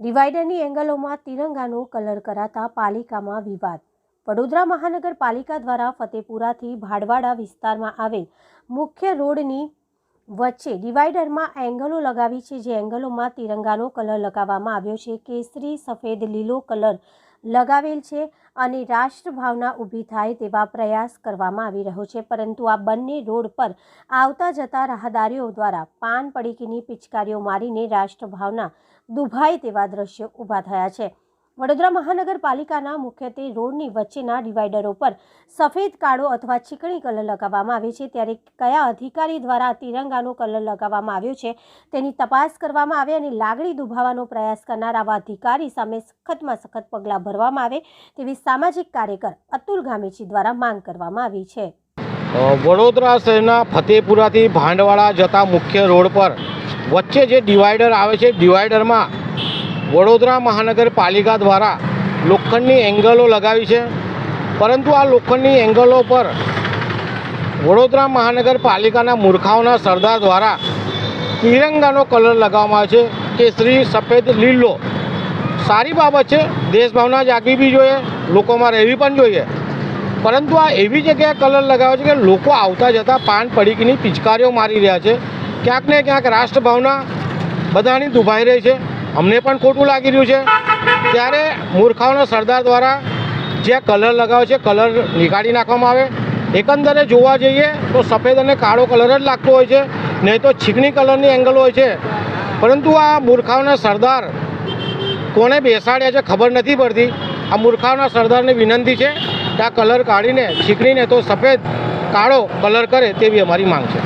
ડિવાઈડરની એંગલોમાં તિરંગાનો colour કરાતા પાલિકામાં વિવાદ. વડોદરા મહાનગરપાલિકા દ્વારા ફતેપુરાથી ભાડવાડા વિસ્તારમાં આવેલ મુખ્ય રોડની વચ્ચે ડિવાઈડરમાં એંગલો લગાવી છે, જે એંગલોમાં તિરંગાનો કલર લગાવવામાં આવ્યો છે. કેસરી, સફેદ, લીલો કલર લગાવેલ છે અને રાષ્ટ્રભાવના ઊભી થાય તેવા પ્રયાસ કરવામાં આવી રહ્યો છે. પરંતુ આ બંને રોડ પર આવતા જતા રાહદારીઓ દ્વારા પાન પડીકીની પિચકારીઓ મારીને રાષ્ટ્રભાવના દુભાય તેવા દ્રશ્યો ઊભા થયા છે. વડોદરા મહાનગરપાલિકાના મુખ્યત્વે રોડની વચ્ચેના ડિવાઈડરો પર સફેદ, કાળો અથવા ચીકણી કલર લગાવવામાં આવે છે. ત્યારે કયા અધિકારી દ્વારા તિરંગાનો કલર લગાવવામાં આવ્યો છે તેની તપાસ કરવામાં આવે અને લાગણી દુભાવવાનો પ્રયાસ કરનાર આવા અધિકારી સામે સખતમાં સખત પગલાં ભરવામાં આવે તેવી સામાજિક કાર્યકર અતુલ ગામેચી દ્વારા માંગ કરવામાં આવી છે. વડોદરા શહેરના ફતેપુરાથી ભાંડવાડા જતા મુખ્ય રોડ પર વચ્ચે જે ડિવાઈડર આવે છે, ડિવાઈડરમાં વડોદરા મહાનગરપાલિકા દ્વારા લોખંડની એંગલો લગાવી છે. પરંતુ આ લોખંડની એંગલો પર વડોદરા મહાનગરપાલિકાના મૂર્ખાઓના સરદાર દ્વારા તિરંગાનો કલર લગાવવામાં આવે છે. કેસરી, સફેદ, લીલો સારી બાબત છે. દેશભાવના જાગવી બી જોઈએ, લોકોમાં રહેવી પણ જોઈએ. પરંતુ આ એવી જગ્યાએ કલર લગાવે છે કે લોકો આવતા જતા પાન પડીકીની પિચકારીઓ મારી રહ્યા છે. ક્યાંક ને ક્યાંક રાષ્ટ્રભાવના બધાની દુભાઈ રહી છે. અમને પણ ખોટું લાગી રહ્યું છે. ત્યારે મૂર્ખાઓના સરદાર દ્વારા જે કલર લગાવે છે, કલર નીકાળી નાખવામાં આવે. એકંદરે જોવા જઈએ તો સફેદ અને કાળો કલર જ લાગતો હોય છે, નહીં તો છીકણી કલરની એંગલ હોય છે. પરંતુ આ મૂર્ખાઓના સરદાર કોને બેસાડ્યા છે ખબર નથી પડતી. આ મૂર્ખાઓના સરદારને વિનંતી છે કે આ કલર કાઢીને છીકણીને તો સફેદ, કાળો કલર કરે તેવી અમારી માંગ છે.